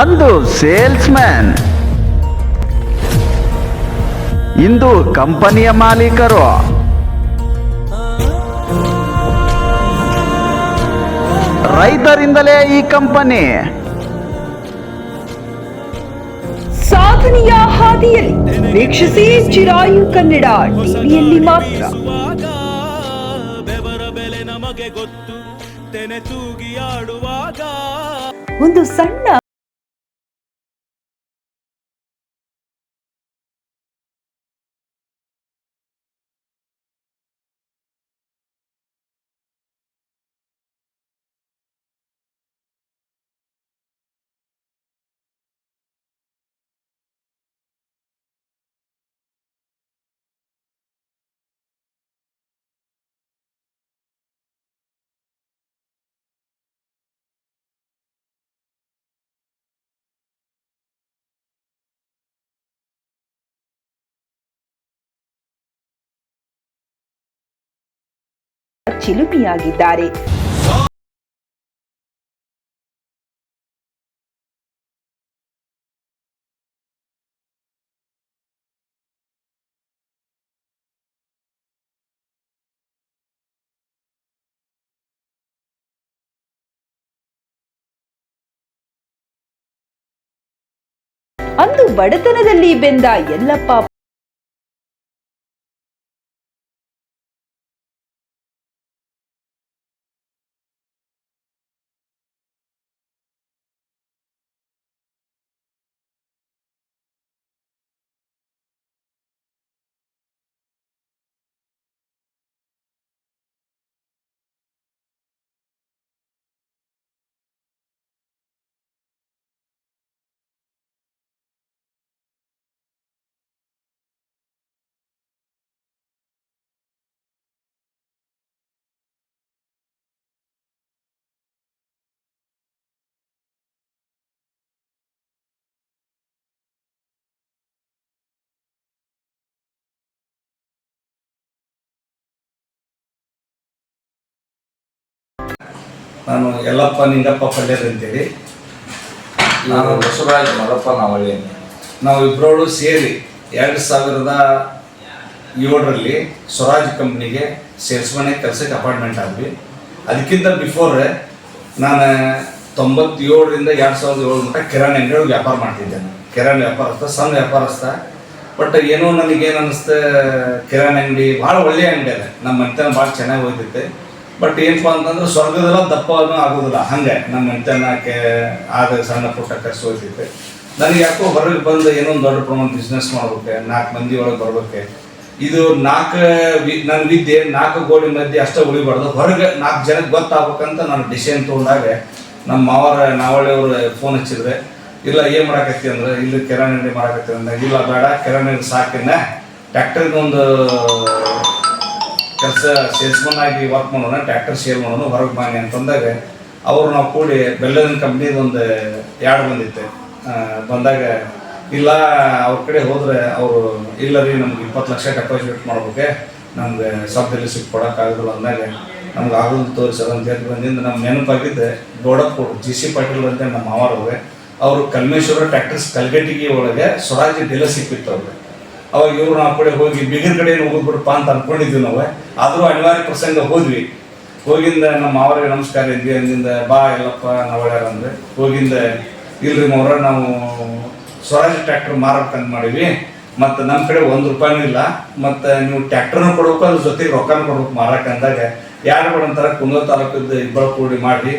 ಅಂದು sales man ಇಂದು ಕಂಪನಿಯ ಮಾಲೀಕರು. ರೈತರಿಂದಲೇ ಈ ಕಂಪನಿ. ಸಾಧನೆಯ ಹಾದಿಯಲ್ಲಿ ವೀಕ್ಷಿಸಿ ಚಿರಾಯು ಕನ್ನಡ ಟಿವಿಯಲ್ಲಿ ಮಾತ್ರ. ಬೆವರ ಬೆಲೆ ನಮಗೆ ಗೊತ್ತು. ತೆನೆ ತೂಗಿ ಆಡುವಾಗ. ಒಂದು ಸಣ್ಣ ಚಿಲುಮೆಯಾಗಿದ್ದಾರೆ ಅಂದು ಬಡತನದಲ್ಲಿ ಬೆಂದ ಎಲ್ಲಪ್ಪ ನಾನು ಯಲ್ಲಪ್ಪ ನಿಂಗಪ್ಪ ಪಳ್ಳ್ಯರ್ ಅಂತೇಳಿ. ನಾನು ಬಸವರಾಜ್ ಮರಪ್ಪ ನಾವಳ್ಳಿ ನಾವು ಇಬ್ಬರೋಳು ಸೇರಿ ಎರಡು ಸಾವಿರದ ಏಳರಲ್ಲಿ ಸ್ವರಾಜ್ ಕಂಪ್ನಿಗೆ ಸೇಲ್ಸ್ಮನೆ ಕೆಲಸಕ್ಕೆ ಅಪಾಯಿಂಟ್ಮೆಂಟ್ ಆದ್ವಿ. ಅದಕ್ಕಿಂತ ಬಿಫೋರ್ ನಾನು ತೊಂಬತ್ತೇಳರಿಂದ ಎರಡು ಸಾವಿರದ ಏಳು ಮಟ್ಟ ಕಿರಾಣಿ ಅಂಗಡಿ ವ್ಯಾಪಾರ ಮಾಡ್ತಿದ್ದೆ. ಕಿರಾಣಿ ವ್ಯಾಪಾರಸ್ಥ ಸಣ್ಣ ವ್ಯಾಪಾರಸ್ಥ. ಬಟ್ ಏನೋ ನನಗೇನು ಅನ್ನಿಸ್ತು ಕಿರಾಣಿ ಅಂಗಡಿ ಭಾಳ ಒಳ್ಳೆಯ ಅಂಗಡಿ ಅದ. ನಮ್ಮ ಮನೆತನ ಭಾಳ ಚೆನ್ನಾಗಿ ಹೋಗ್ತೈತೆ ಬಟ್ ಏನಪ್ಪ ಅಂತಂದ್ರೆ ಸ್ವರ್ಗದಲ್ಲ ದಪ್ಪನೂ ಆಗೋದಿಲ್ಲ. ಹಂಗೆ ನಮ್ಮ ಮನೆತನಕ್ಕೆ ಆದ ಸಣ್ಣ ಪುಟ್ಟ ಕಷ್ಟ ಹೋಗ್ತೈತೆ ನನಗೆ ಯಾಕೋ ಹೊರಗೆ ಬಂದು ಏನೋ ಒಂದು ದೊಡ್ಡ ಪ್ರಮಾಣ ಬಿಸ್ನೆಸ್ ಮಾಡ್ಬೇಕು, ನಾಲ್ಕು ಮಂದಿ ಒಳಗೆ ಬರ್ಬೇಕು. ಇದು ನಾಲ್ಕು ನನ್ನ ವಿದ್ಯೆ ನಾಲ್ಕು ಗೋಡಿ ಮಧ್ಯೆ ಅಷ್ಟೇ ಉಳಿಬಾರ್ದು. ಹೊರಗೆ ನಾಲ್ಕು ಜನಕ್ಕೆ ಗೊತ್ತಾಗ್ಬೇಕಂತ ನಾನು ಡಿಸಿಷನ್ ತೊಗೊಂಡಾಗ ನಮ್ಮ ಮಾವರ ನಾವಳಿಯವರು ಫೋನ್ ಹಚ್ಚಿದ್ರೆ, ಇಲ್ಲ, ಏನು ಮಾಡಾಕತ್ತಿ ಅಂದ್ರೆ, ಇಲ್ಲಿ ಕಿರಾಣಿ ಅಂಗಡಿ ಮಾಡಾಕತ್ತಿ ಅಂದಾಗ ಇಲ್ಲ, ಬೇಡ ಕಿರಾಣಿ ಅಂಗಡಿ ಸಾಕಿನ ಟ್ಯಾಕ್ಟರ್ದೊಂದು ಕೆಲಸ ಸೇಲ್ಸ್ಮನ್ ಆಗಿ ವರ್ಕ್ ಮಾಡೋಣ ಟ್ರ್ಯಾಕ್ಟರ್ ಸೇಲ್ ಮಾಡೋಣ, ಹೊರಗೆ ಬಾನಿ ಅಂತಂದಾಗ ಅವರು ನಾವು ಕೂಡಿ ಬೆಲ್ಲದ ಕಂಪ್ನಿದು ಒಂದು ಯಾಡ್ ಬಂದಿತ್ತು. ಬಂದಾಗ ಇಲ್ಲ, ಅವ್ರ ಕಡೆ ಹೋದರೆ ಅವರು, ಇಲ್ಲ ರೀ ನಮ್ಗೆ ಇಪ್ಪತ್ತು ಲಕ್ಷ ಡೆಪಾಸಿಟ್ ಮಾಡ್ಬೇಕೆ, ನಮ್ಗೆ ಸಬ್ದಲ್ಲಿ ಸಿಕ್ ಕೊಡೋಕ್ಕಾಗಲ್ಲ ಅಂದಾಗ ನಮ್ಗೆ ಆಗೋದು ತೋರಿಸೋದು ಅಂತ ಹೇಳಿ ಬಂದಿಂದ ನಮ್ಮ ನೆನಪಾಗಿದ್ದೆ ಗೋಡಪ್ಪ ಜಿ ಸಿ ಪಾಟೀಲ್ ಅಂತ ನಮ್ಮ ಮಾವಾರವ್ರೆ ಅವರು ಕಲ್ಮೇಶ್ವರ ಟ್ಯಾಕ್ಟರ್ಸ್ ಕಲ್ಗಟ್ಟಿಗೆ ಒಳಗೆ ಸ್ವರಾಜ್ಯ ಡೀಲರ್ಶಿಪ್ ಇತ್ತು ಅವ್ರಿಗೆ ಅವಾಗ ಇವ್ರು ನಾವು ಕಡೆ ಹೋಗಿ ಬಿಗಿರ್ ಕಡೆ ಹೋಗ್ಬಿಡಪ್ಪ ಅಂತ ಅನ್ಕೊಂಡಿದ್ವಿ ನಾವು. ಆದರೂ ಅನಿವಾರ್ಯ ಪ್ರಸಂಗ ಹೋದ್ವಿ. ಹೋಗಿಂದ ನಮ್ಮ ಮಾವರಿಗೆ ನಮಸ್ಕಾರ ಇದ್ವಿ. ಅಂದಿಂದ ಬಾ ಎಲ್ಲಪ್ಪ ನಾವಳ್ಯಾರ ಅಂದ್ರೆ? ಹೋಗಿಂದ, ಇಲ್ರಿ ಮೌರ ನಾವು ಸ್ವರಾಜ್ ಟ್ರ್ಯಾಕ್ಟರ್ ಮಾರಬೇಕಂತ ಮಾಡಿವಿ ಮತ್ತು ನಮ್ಮ ಕಡೆ ಒಂದು ರೂಪಾಯಿನೂ ಇಲ್ಲ. ಮತ್ತು ನೀವು ಟ್ರ್ಯಾಕ್ಟರ್ನು ಕೊಡ್ಬೇಕು, ಅದ್ರ ಜೊತೆಗೆ ರೊಕ್ಕನೂ ಕೊಡ್ಬೇಕು ಮಾರಕ್ಕೆ ಅಂದಾಗ, ಯಾರು ಕೊಡಂತಾರ ಕುಂದೂರು ತಾಲೂಕಿದ್ದು ಇಬ್ಬರು ಕೂಡಿ ಮಾಡಿ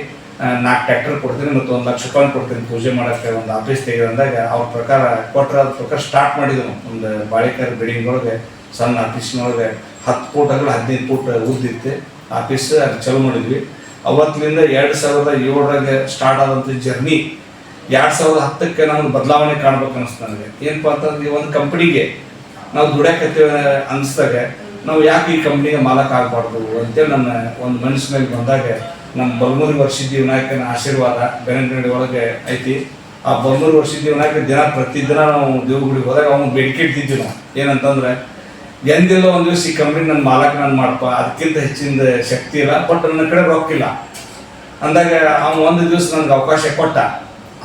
ನಾಲ್ಕು ಟ್ಯಾಕ್ಟರ್ ಕೊಡ್ತೀನಿ ಮತ್ತು ಒಂದು ಲಕ್ಷ ರೂಪಾಯಿ ಕೊಡ್ತೀನಿ ಪೂಜೆ ಮಾಡೋಕ್ಕೆ ಒಂದು ಆಫೀಸ್ ತೆಗೆದಂದಾಗ ಅವ್ರ ಪ್ರಕಾರ ಕೊಟ್ಟರೆ ಅದ್ರ ಪ್ರಕಾರ ಸ್ಟಾರ್ಟ್ ಮಾಡಿದ್ರು ಒಂದು ಬಾಳಿಕಾರ ಬಿಲ್ಡಿಂಗ್ ಒಳಗೆ, ಸಣ್ಣ ಆಫೀಸ್ನೊಳಗೆ ಹತ್ತು ಫೂಟ್ ಆಗಲಿ ಹದಿನೈದು ಫೂಟ್ ಉದ್ದಿತ್ತು ಆಫೀಸ್ ಅದು ಚಲೋ ಮಾಡಿದ್ವಿ. ಅವತ್ತಿನಿಂದ ಎರಡು ಸಾವಿರದ ಏಳರಾಗೆ ಸ್ಟಾರ್ಟ್ ಆದಂಥ ಜರ್ನಿ ಎರಡು ಸಾವಿರದ ಹತ್ತಕ್ಕೆ ನಮ್ಗೆ ಬದಲಾವಣೆ ಕಾಣ್ಬೇಕು ಅನಿಸ್ತು ನನಗೆ. ಏನಪ್ಪ ಅಂತಂದ್ರೆ ಒಂದು ಕಂಪ್ನಿಗೆ ನಾವು ದುಡ್ಯಾಕತ್ತೀವಿ ಅನಿಸ್ದಾಗ, ನಾವು ಯಾಕೆ ಈ ಕಂಪ್ನಿಗೆ ಮಾಲಕ್ ಆಗಬಾರ್ದು ಅಂತೇಳಿ ನನ್ನ ಒಂದು ಮನಸ್ಸಿನಲ್ಲಿ ಬಂದಾಗ ನಮ್ಮ ಬಲ್ಮೂರಿ ವರ್ಷದ ವಿನಾಯಕನ ಆಶೀರ್ವಾದ ಬೆನಗಡಿ ಒಳಗೆ ಐತಿ. ಆ ಬಲ್ಮೂರು ವರ್ಷದ ವಿನಾಯಕ ದಿನ ಪ್ರತಿದಿನ ನಾವು ದೇವಗುಡಿಗೆ ಹೋದಾಗ ಅವನು ಬೇಡಿಕೆ ಇಡ್ತಿದ್ವಿ ನಾವು. ಏನಂತಂದ್ರೆ, ಎಂದಿಲ್ಲ ಒಂದು ದಿವಸ ಈ ಕಂಪ್ನಿ ನನ್ನ ಮಾಲಕ್ ನಾನು ಮಾಡಪ್ಪ ಅದಕ್ಕಿಂತ ಹೆಚ್ಚಿನ ಶಕ್ತಿ ಇಲ್ಲ, ಬಟ್ ನನ್ನ ಕಡೆ ರೊಕ್ಕ ಇಲ್ಲ ಅಂದಾಗ ಅವ್ನು ಒಂದು ದಿವಸ ನನಗೆ ಅವಕಾಶ ಕೊಟ್ಟ.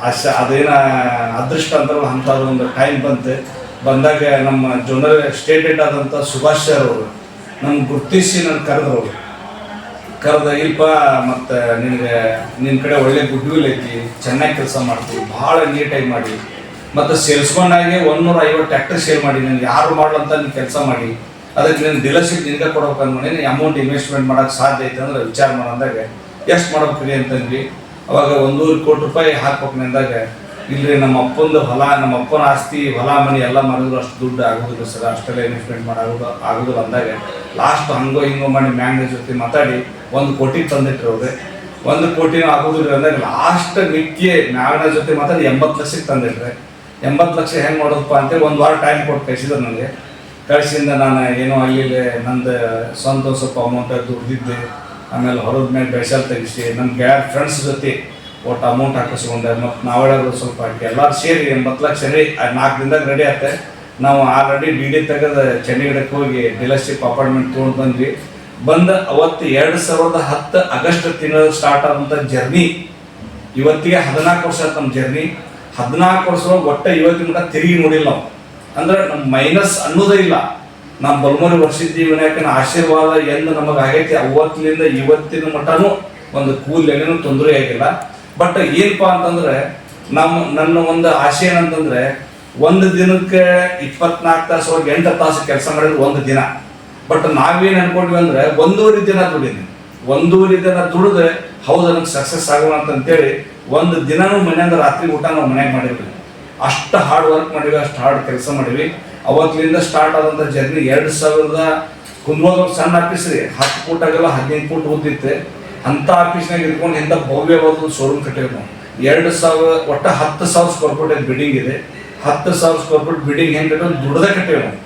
ಅಶ ಅದೇನ ಅದೃಷ್ಟ ಅಂತಾರಲ್ಲ ಅಂಥದ್ದು ಒಂದು ಟೈಮ್ ಬಂತು. ಬಂದಾಗ ನಮ್ಮ ಜೋನಲ್ ಸ್ಟೇಟ್ ಹೆಡ್ ಆದಂಥ ಸುಭಾಷ್ ಸರ್ ಅವರು ನಮ್ಗೆ ಗುರ್ತಿಸಿ ನನ್ನ ಕರೆದ್ರು ಕರೆದ, ಇಲ್ಪ, ಮತ್ತು ನಿನಗೆ ನಿನ್ನ ಕಡೆ ಒಳ್ಳೆ ಗುಡ್ ವಿಲ್ ಐತಿ, ಚೆನ್ನಾಗಿ ಕೆಲಸ ಮಾಡ್ತೀವಿ ಭಾಳ ನೀಟಾಗಿ ಮಾಡಿ. ಮತ್ತು ಸೇಲ್ಸ್ಮನ್ ಆಗಿ ಒಂದೂರ ಐವತ್ತು ಟ್ಯಾಕ್ಟರ್ ಸೇಲ್ ಮಾಡಿ ನಿನ್ಗೆ ಯಾರು ಮಾಡ್ಲಂತ ನೀನು ಕೆಲಸ ಮಾಡಿ. ಅದಕ್ಕೆ ನೀನು ಡೀಲರ್ಶಿಪ್ ನಿನಗೆ ಕೊಡ್ಬೇಕು ಅಂದ್ಮೇಲೆ ನೀನು ಅಮೌಂಟ್ ಇನ್ವೆಸ್ಟ್ಮೆಂಟ್ ಮಾಡೋಕೆ ಸಾಧ್ಯ ಐತೆ ಅಂದ್ರೆ ವಿಚಾರ ಮಾಡಂದಾಗ ಎಷ್ಟು ಮಾಡ್ಬೇಕ್ರಿ ಅಂತಂದ್ವಿ. ಅವಾಗ ಒಂದೂರು ಕೋಟಿ ರೂಪಾಯಿ ಹಾಕ್ಬೇಕು ಅಂದಾಗ, ಇಲ್ರಿ ನಮ್ಮ ಅಪ್ಪಂದು ಹೊಲ, ನಮ್ಮ ಅಪ್ಪನ ಆಸ್ತಿ, ಹೊಲ, ಮನೆ ಎಲ್ಲ ಮಾಡಿದ್ರು ಅಷ್ಟು ದುಡ್ಡು ಆಗೋದಿಲ್ಲ ಸರ್, ಅಷ್ಟೆಲ್ಲ ಇನ್ವೆಸ್ಟ್ಮೆಂಟ್ ಮಾಡೋದು ಆಗೋದಿಲ್ಲ ಅಂದಾಗ ಲಾಸ್ಟ್ ಹಂಗೋ ಹಿಂಗೋ ಮಾಡಿ ಮ್ಯಾನೇಜ್ ಜೊತೆ ಮಾತಾಡಿ ಒಂದು ಕೋಟಿ ತಂದಿಟ್ಟಿರೋದೆ ಒಂದು ಕೋಟಿನೂ ಆಗೋದಿಲ್ಲ ಅಂದ್ರೆ ಲಾಸ್ಟ್ ಮಿಕ್ಕಿ ನಾಡ ಜೊತೆ ಮಾತ್ರ ಎಂಬತ್ತು ಲಕ್ಷಕ್ಕೆ ತಂದಿಟ್ರೆ. ಎಂಬತ್ತು ಲಕ್ಷ ಹೆಂಗೆ ಮಾಡೋದಪ್ಪ ಅಂತ ಒಂದು ವಾರ ಟೈಮ್ ಕೊಟ್ಟು ಕಳಿಸಿದ್ರು ನನಗೆ. ಕಳಿಸಿಂದ ನಾನು ಏನೋ ಅಲ್ಲಿ ನಂದು ಸ್ವಂತ ಸ್ವಲ್ಪ ಅಮೌಂಟ್ ದುಡ್ದಿದ್ದೆ. ಆಮೇಲೆ ಹೊರದ ಮೇಲೆ ಬೆಳೆಸಲ್ ತೆಗಿಸಿ. ನನ್ನ ಗ್ಯಾರ್ ಫ್ರೆಂಡ್ಸ್ ಜೊತೆ ಒಟ್ಟು ಅಮೌಂಟ್ ಹಾಕಿಸ್ಕೊಂಡೆ. ಮತ್ತು ನಾವಳೆಗಳು ಸ್ವಲ್ಪ ಎಲ್ಲರೂ ಸೇರಿ ಎಂಬತ್ತು ಲಕ್ಷ ರೆಡಿ ನಾಲ್ಕು ದಿನದಾಗ ರೆಡಿ ಆಗುತ್ತೆ ನಾವು ಆಲ್ರೆಡಿ ಡಿ ಡಿ ತೆಗೆದು ಚಂಡೀಗಢಕ್ಕೆ ಹೋಗಿ ಡೀಲರ್ಶಿಪ್ ಅಪಾರ್ಟ್ಮೆಂಟ್ ತೊಗೊಂಡು ಬಂದ್ವಿ. ಬಂದ ಅವತ್ತು ಎರಡು ಸಾವಿರದ ಹತ್ತು ಆಗಸ್ಟ್ ತಿಂಗಳು ಸ್ಟಾರ್ಟ್ ಆದಂಥ ಜರ್ನಿ ಇವತ್ತಿಗೆ ಹದಿನಾಲ್ಕು ವರ್ಷ ಆಯ್ತು ನಮ್ಮ ಜರ್ನಿ ಹದಿನಾಲ್ಕು ವರ್ಷ ಒಟ್ಟ ಇವತ್ತಿನ ಮಟ್ಟ ತಿರುಗಿ ನೋಡಿಲ್ಲ ನಾವು. ಅಂದ್ರೆ ನಮ್ಮ ಮೈನಸ್ ಅನ್ನೋದೇ ಇಲ್ಲ. ನಮ್ಮ ಬಲ್ಮೂರಿ ವರ್ಷಿದ್ದೀವಿ ವಿನಾಯಕನ ಆಶೀರ್ವಾದ ಎಂದು ನಮಗೆ ಆಗೈತಿ. ಅವತ್ತಿನಿಂದ ಇವತ್ತಿನ ಮಟ್ಟನು ಒಂದು ಕೂಲ್ ಏನೇನು ತೊಂದರೆ ಆಗಿಲ್ಲ. ಬಟ್ ಏನಪ್ಪ ಅಂತಂದ್ರೆ ನಮ್ಮ ನನ್ನ ಒಂದು ಆಶೆ ಏನಂತಂದ್ರೆ ಒಂದು ದಿನಕ್ಕೆ ಇಪ್ಪತ್ನಾಲ್ಕು ತಾಸು ಎಂಟು ತಾಸು ಕೆಲಸ ಮಾಡಿದ್ರೆ ಒಂದು ದಿನ. ಬಟ್ ನಾವೇನು ಅನ್ಕೊಂಡ್ವಿ ಅಂದ್ರೆ ಒಂದೂವರೆ ದಿನ ದುಡಿದ್ವಿ. ಒಂದೂವರೆ ದಿನ ದುಡಿದ್ರೆ ಹೌದು ನನಗೆ ಸಕ್ಸಸ್ ಆಗೋಣ ಅಂತಂತೇಳಿ ಒಂದು ದಿನನೂ ಮನೆಯಿಂದ ರಾತ್ರಿ ಊಟ ನಾವು ಮನೆಗೆ ಮಾಡಿದ್ವಿ ಅಷ್ಟು ಹಾರ್ಡ್ ವರ್ಕ್ ಮಾಡಿವಿ ಅಷ್ಟು ಹಾರ್ಡ್ ಕೆಲಸ ಮಾಡಿವಿ ಅವತ್ತಿನಿಂದ ಸ್ಟಾರ್ಟ್ ಆದಂಥ ಜರ್ನಿ ಎರಡು ಸಾವಿರದ ಕುಂದೋದ ಸಣ್ಣ ಆಫೀಸ್ ರೀ. ಹತ್ತು ಫೂಟಾಗೆಲ್ಲ ಹದಿನೈದು ಫೂಟ್ ಉದ್ದಿತ್ತು. ಅಂಥ ಆಫೀಸ್ನಾಗ ಇಟ್ಕೊಂಡು ಇಂಥ ಭವ್ಯವಾದ ಶೋರೂಮ್ ಕಟ್ಟಿವಿ ನಾವು. ಎರಡು ಸಾವಿರ, ಒಟ್ಟು ಹತ್ತು ಸಾವಿರ ಸ್ಕ್ವೇರ್ ಫೀಟ್ ಬಿಲ್ಡಿಂಗ್ ಇದೆ. ಹತ್ತು ಸಾವಿರ ಸ್ಕ್ವೇರ್ ಫೀಟ್ ಬಿಲ್ಡಿಂಗ್ ಹೆಂಗೆ ದುಡ್ದ ಕಟ್ಟಿವಿ ನಾವು.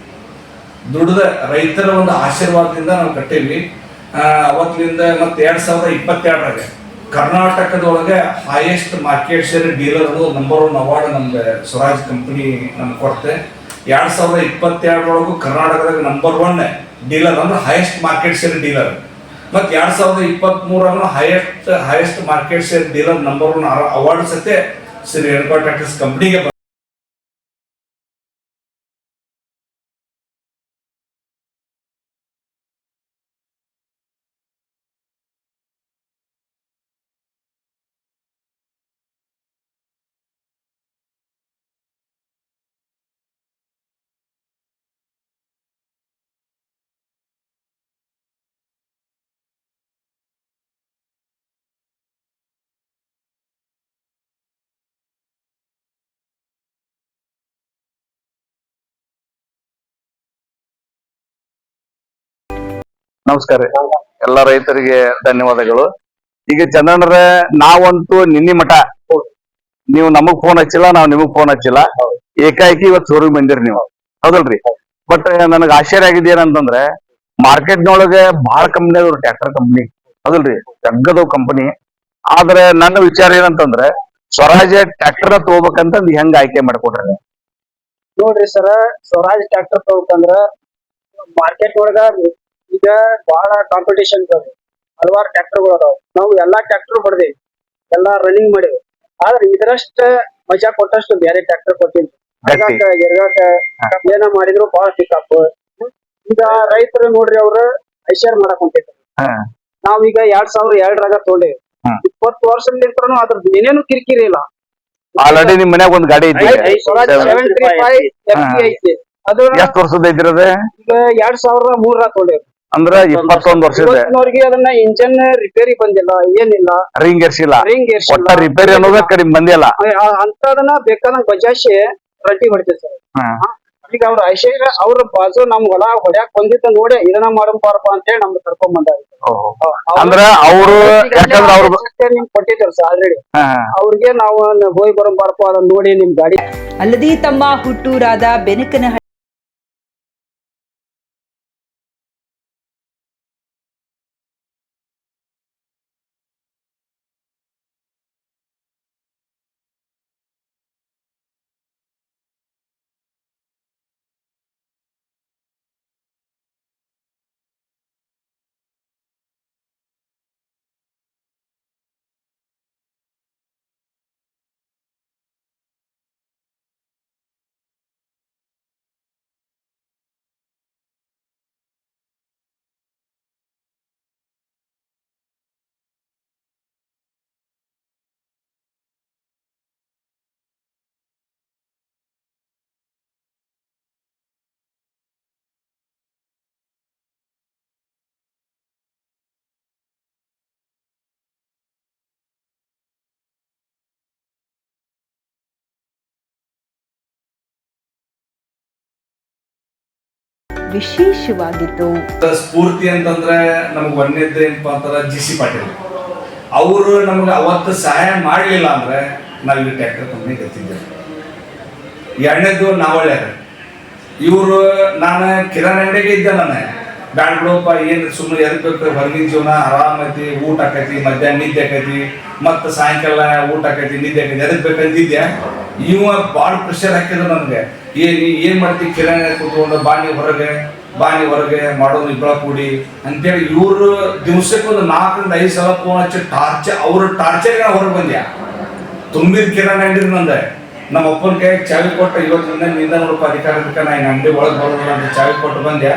ದುಡ್ದ ರೈತರ ಒಂದು ಆಶೀರ್ವಾದದಿಂದ ನಾವು ಕಟ್ಟೀವಿ ಅವತ್ತಿನಿಂದ ಮತ್ತೆ ಎರಡು ಸಾವಿರದ ಇಪ್ಪತ್ತೆರಡರಾಗ ಕರ್ನಾಟಕದೊಳಗೆ highest market share dealer number one award ನಮ್ಗೆ ಸ್ವರಾಜ್ ಕಂಪನಿ ನಮ್ಗೆ ಕೊಡ್ತೆ. ಎರಡು ಸಾವಿರದ ಇಪ್ಪತ್ತೆರಡರೊಳಗೂ ಕರ್ನಾಟಕದಾಗ ನಂಬರ್ ಒನ್ ಡೀಲರ್ ಅಂದ್ರೆ ಹೈಯೆಸ್ಟ್ ಮಾರ್ಕೆಟ್ ಶೇರ್ ಡೀಲರ್ ಮತ್ತೆ ಎರಡು ಸಾವಿರದ ಇಪ್ಪತ್ತ್ ಮೂರನ್ನು highest highest market share dealer number one award ಸತೆ Shri Renuka tractors ಕಂಪ್ನಿಗೆ ನಮಸ್ಕಾರ ಎಲ್ಲ ರೈತರಿಗೆ ಧನ್ಯವಾದಗಳು. ಈಗ ಚಂದ್ರ ನಾವಂತೂ ನಿನ್ನಿ ಮಠ. ನೀವು ನಮಗ್ ಫೋನ್ ಹಚ್ಚಿಲ್ಲ, ನಾವ್ ನಿಮಗ್ ಫೋನ್ ಹಚ್ಚಿಲ್ಲ. ಏಕಾಏಕಿ ಇವತ್ ಸೂರ್ಗ್ ಬಂದಿರಿ ನೀವು. ಹೌದಲ್ರಿ? ಬಟ್ ನನಗ್ ಆಶ್ಚರ್ಯ ಆಗಿದೆ ಏನಂತಂದ್ರೆ ಮಾರ್ಕೆಟ್ನೊಳಗೆ ಬಹಳ ಕಂಪ್ನಿ ಅದ್ರ ಟ್ರ್ಯಾಕ್ಟರ್ ಕಂಪ್ನಿ ಹೌದಲ್ರಿ? ಜಗ್ಗದವ್ ಕಂಪನಿ ಆದ್ರೆ ನನ್ನ ವಿಚಾರ ಏನಂತಂದ್ರೆ, ಸ್ವರಾಜ್ ಟ್ರ್ಯಾಕ್ಟರ್ ತಗೋಬೇಕಂತಂದ್ ಹೆಂಗ್ ಆಯ್ಕೆ ಮಾಡ್ಕೊಡ್ರಿ ನೋಡ್ರಿ ಸರ, ಸ್ವರಾಜ್ ಟ್ರ್ಯಾಕ್ಟರ್ ತಗೋಬೇಕಂದ್ರ ಮಾರ್ಕೆಟ್ ಒಳಗ ಈಗ ಬಹಳ ಕಾಂಪಿಟೇಷನ್ ಹಲವಾರು ಟ್ರ್ಯಾಕ್ಟರ್ಗಳು ಅದಾವ. ನಾವು ಎಲ್ಲಾ ಟ್ರ್ಯಾಕ್ಟರ್ ಹೊಡೆದೇವಿ ಎಲ್ಲಾ ರನ್ನಿಂಗ್ ಮಾಡಿವಿ ಆದ್ರೆ ಇದರಷ್ಟ ಮಜಾ ಕೊಟ್ಟಷ್ಟು ಬೇರೆ ಟ್ರ್ಯಾಕ್ಟರ್ ಕೊಟ್ಟಿಲ್ಲ. ಗಟ್ಟಿ. ಎರ್ಗಾಕ ಏನ ಮಾಡಿದ್ರು ಬಹಳ ಪಿಕಪ್ ಈಗ ರೈತರು ನೋಡ್ರಿ ಅವ್ರ ಐಶರ್ ಮಾಡಕ್ ಹೊಂಟಿದ್ರು. ನಾವೀಗ ಎರಡ್ ಸಾವಿರ ಎರಡರಾಗ ತಗೊಂಡೇವಿ. ಇಪ್ಪತ್ತು ವರ್ಷದಿಂತ್ರನು ಅದ್ರದ್ದು ಏನೇನು ಕಿರಿಕಿರಿ ಇಲ್ಲ. ಆಲ್ರೆಡಿ ನಿಮ್ ಮನ್ಯಾಗ ಒಂದ್ ಗಾಡಿ ಐತಿ ಐತಿ ಅದು ಎಷ್ಟ್ ವರ್ಷದ ಐತಿರದ ಈಗ ಎರಡ್ ಸಾವಿರದ ಮೂರರ ತಗೊಂಡೇವಿ. ಅಂದ್ರ ಇಪ್ಪತ್ತೊಂದ್ ವರ್ಷದ ಅದನ್ನ ಇಂಜನ್ ರಿಪೇರಿ ಬಂದಿಲ್ಲ ಏನಿಲ್ಲ. ರಿಂಗ್ ಎರ್ಸಿಲ್ಲ ರಿಂಗ್ ಒಟ್ಟ ರಿಪೇರಿ ಅನ್ನೋದ ಕಡಿಮೆ ಬಂದಿಲ್ಲ. ಅಂತದನ್ನ ಬೇಕಾದಂಗ ಬಜಾಶಿ ರಟ್ಟಿ ಹೊಡಿತೇವೆ ಸರ್. ಈಗ ಅವ್ರ ಐಶ್ವರ್ಯ ಅವ್ರ ಬಾಜು ನಮ್ ಹೊಲ ಹೊಡ್ಯಾಕ್ ಬಂದಿತ್ತ ನೋಡಿ ಇದನ್ನ ಮಾಡಂಪಾರಪ್ಪ ಅಂತ ಹೇಳಿ ನಮ್ಗೆ ಕರ್ಕೊಂಡ್ ಬಂದಾರ. ಅಂದ್ರ ಅವ್ರು ಯಾಕಂದ್ರ ಅವ್ರು ನಿಮ್ ಕೊಟ್ಟಿದ್ರು ಸರ್ ಆಲ್ರೆಡಿ. ಅವ್ರಿಗೆ ನಾವು ಹೋಗಿ ಬರಂಪಾರಪ್ಪ ಅದನ್ನ ನೋಡಿ ನಿಮ್ ಗಾಡಿ. ಅಲ್ಲದೆ ತಮ್ಮ ಹುಟ್ಟೂರಾದ ಬೆನಕನ ವಿಶೇಷವಾಗಿತ್ತು. ಸ್ಫೂರ್ತಿ ಅಂತಂದ್ರೆ ನಮ್ಗೆ ಒಂದೇದ್ದು ಏನಪ್ಪ ಅಂತಾರೆ, ಜಿ ಸಿ ಪಾಟೀಲ್. ಅವರು ನಮ್ಗೆ ಅವತ್ತು ಸಹಾಯ ಮಾಡಲಿಲ್ಲ ಅಂದ್ರೆ ನಾವು ಟ್ಯಾಕ್ಟರ್ ಕಂಪ್ನಿ ಗೊತ್ತಿದ್ದೇವೆ ಎರಡನೇದು ನಾವಳ್ಳೆ ಇವರು ನಾನು ಕಿರಾಣಿ ಅಂಗಡಿಗೆ ಇದ್ದೆ ನಾನು. ಬ್ಯಾಡ ಏನು ಸುಮ್ಮನೆ ಎದ್ದು ಬೇಕು, ಹೊರಗಿನ ಜೀವನ ಆರಾಮ್ ಐತಿ ಊಟ ಆಕೈತಿ, ಮಧ್ಯಾಹ್ನ ನಿದ್ದೆ ಆಕೈತಿ, ಮತ್ತು ಸಾಯಂಕಾಲ ಊಟ ಆಕೈತಿ, ನಿದ್ದೆ ಆಕೈತಿ ಎದಕ್ಕೆ ಬೇಕಂತಿದ್ದೆ ಇವ ಭಾಳ ಪ್ರೆಷರ್ ಹಾಕಿದ್ರು ನನಗೆ ಏನ್ ಏನ್ ಮಾಡ್ತೀವಿ ಕಿರಾಣಿ ಕೂತ್ಕೊಂಡು ಬಾಣಿ ಹೊರಗೆ ಬಾಣಿ ಹೊರಗೆ ಮಾಡೋದು ಇಬ್ಬಳ ಕೂಡಿ. ಅಂತೇಳಿ ಇವರು ದಿವ್ಸಕ್ಕೊಂದು ನಾಲ್ಕರಿಂದ ಐದು ಸಲ ಫೋನ್ ಹಚ್ಚಿ ಟಾರ್ಚರ್ ಅವ್ರ ಟಾರ್ಚರ್ಗೆ ಹೊರಗೆ ಬಂದ್ಯಾ? ತುಂಬಿದ ಕಿರಾಣಿ ಅಂಗಡಿ ನಂದೆ. ನಮ್ಮ ಅಪ್ಪನ ಕೈ ಚಾವಿ ಕೊಟ್ಟು ಇವತ್ತಿಂದ ನಿಂದ ನೋಡಪ್ಪ ಅಧಿಕಾರ ನಾ ಹಿಂಗೆ ಅಂಗಡಿ ಒಳಗೆ ಬರೋದಿಲ್ಲ ಅಂತ ಚಾವಿ ಕೊಟ್ಟು ಬಂದೆ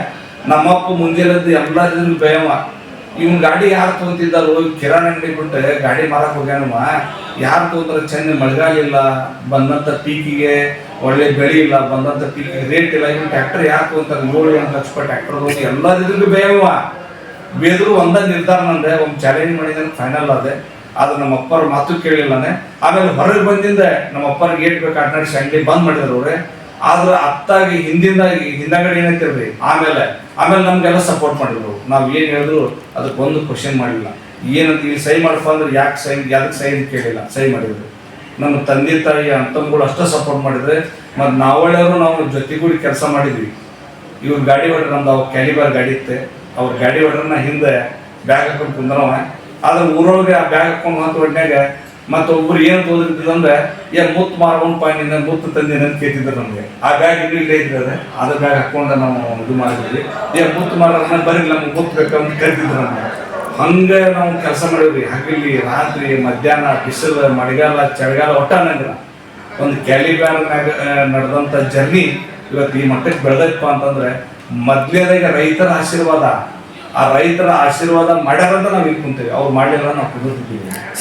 ನಮ್ಮಪ್ಪ ಮುಂಜಾನೆದ್ದು ಎಲ್ಲರಿಂದ ಭಯವ. ಇವ್ನ ಗಾಡಿ ಯಾರು ತೊಗೊಂತಿದ್ದಾರೋ ಕಿರಾಣಿ ಅಂಗಡಿ ಬಿಟ್ಟು ಗಾಡಿ ಮಾರಕ್ ಹೋಗ್ಯಾನವ. ಯಾರು ತೊಂದ್ರ ಚೆನ್ನ ಮಳೆಗಾಲಿಲ್ಲ ಬಂದಂತ ಪೀಕಿಗೆ ಒಳ್ಳೆ ಬೆಳೆ ಇಲ್ಲ, ಬಂದಂತ ಪೀಕಿಗೆ ರೇಟ್ ಇಲ್ಲ. ಇವ್ನು ಟ್ರ್ಯಾಕ್ಟರ್ ಯಾರು ತೊಗೊಂತಾರೆ? ಏಳು, ಎಂಟು ಲಕ್ಷ ರೂಪಾಯಿ ಟ್ರ್ಯಾಕ್ಟರ್ ಹೋಗಿ ಎಲ್ಲರಿಗೂ ಬೇವ ಬೇದ್ರು ಒಂದ ನಿರ್ಧಾರ ನಂದೆ ಒಂದು ಚಾಲೆಂಜ್ ಮಾಡಿದ್ರೆ ಫೈನಲ್ ಅದೇ. ಆದ್ರೆ ನಮ್ಮ ಅಪ್ಪರ ಮಾತು ಕೇಳಿಲ್ಲನೆ. ಆಮೇಲೆ ಹೊರಗೆ ಬಂದಿಂದ ನಮ್ಮ ಅಪ್ಪರ ಗೇಟ್ ಬೇಕು ಅಡ್ನಾಡಿಸಿ ಅಂಗಡಿ ಬಂದ್ ಮಾಡಿದ್ರು ಅವ್ರೆ. ಆದ್ರೆ ಅತ್ತಾಗಿ ಹಿಂದಿಂದ ಹಿಂದಗಡೆ ಏನೈತಿರ್ರಿ ಆಮೇಲೆ ಆಮೇಲೆ ನಮ್ಗೆಲ್ಲ ಸಪೋರ್ಟ್ ಮಾಡಿದ್ರು. ನಾವು ಏನ್ ಹೇಳಿದ್ರು ಅದಕ್ಕೆ ಒಂದು ಕ್ವಶನ್ ಮಾಡಿಲ್ಲ. ಏನಂತ ಇಲ್ಲಿ ಸೈ ಮಾಡಪ್ಪ ಅಂದ್ರೆ ಯಾಕೆ ಸೈನ್ ಯಾಕೆ ಸೈನ್ ಅಂತ ಕೇಳಿಲ್ಲ. ಸೈ ಮಾಡಿದ್ರು. ನಮ್ಮ ತಂದೆ, ತಾಯಿ, ಅಂತಮ್ಗಳು ಅಷ್ಟೇ ಸಪೋರ್ಟ್ ಮಾಡಿದ್ರೆ, ಮತ್ತು ನಾವಳೆಯವರು ನಾವು ಜೊತೆಗೂಡಿ ಕೆಲಸ ಮಾಡಿದ್ವಿ. ಇವ್ರ ಗಾಡಿ ಹೊಡ್ರೆ ನಮ್ದು ಅವ್ರ ಕ್ಯಾಲಿಬರ್ ಗಾಡಿ ಇತ್ತೆ. ಅವ್ರ ಗಾಡಿ ಹೊಡ್ರನ್ನ ಹಿಂದೆ ಬ್ಯಾಗ್ ಹಾಕೊಂಡು ಕುಂದ್ರವ. ಆದ್ರೆ ಊರೊಳಗೆ ಆ ಬ್ಯಾಗ್ ಹಾಕೊಂಡು ಹೊತ್ತು ಮತ್ತೆ ಒಬ್ರು ಏನ್ ತೋದಿರ್ತದಂದ್ರೆ ಏ ಮುತ್ತು ಮಾರ್ಕೊಂಡು ಪಾಯಿನಿಂದ ಮುತ್ತು ತಂದಿನ ಅಂತ ಕೇಳ್ತಿದ್ರು ನಮ್ಗೆ. ಆ ಬ್ಯಾಗ್ ಇಲ್ಲಿ ಇಲ್ಲೇ ಇದ್ರೆ ಅದೇ ಬ್ಯಾಗ್ ಹಾಕೊಂಡು ನಾವು ಇದು ಮಾಡಿದ್ವಿ. ಏ ಮುತ್ತು ಮಾರನ್ನ ಬರೀ ನಮ್ಗೆ ಮುತ್ತು ಬೇಕಂತ ಕರಿತಿದ್ರು ನಮ್ಗೆ. ಹಂಗೆ ನಾವು ಕೆಲಸ ಮಾಡಿದ್ವಿ. ಹಗಲಿ, ರಾತ್ರಿ, ಮಧ್ಯಾಹ್ನ, ಬಿಸಿಲು, ಮಳೆಗಾಲ, ಚಳಿಗಾಲ ಒಟ್ಟ ಅನ್ನಂಗಿಲ್ಲ ಒಂದು ಕ್ಯಾಲಿಬ್ಯಾರ್ನಾಗ ನಡೆದಂತ ಜರ್ನಿ ಇವತ್ತು ಈ ಮಟ್ಟಕ್ಕೆ ಬೆಳೆದಪ್ಪ ಅಂತಂದ್ರೆ, ಮೊದ್ಲೇದಾಗ ರೈತರ ಆಶೀರ್ವಾದ. ಆ ರೈತರ ಆಶೀರ್ವಾದ ಮಾಡ್ಯಾರಂತ ನಾವು ಇಲ್ಲಿ ಕುಂತೀವಿ. ಅವ್ರು ಮಾಡಿಲ್ಲ ನಾವು ಕುದುರ್ತಿದ್ದೀವಿ.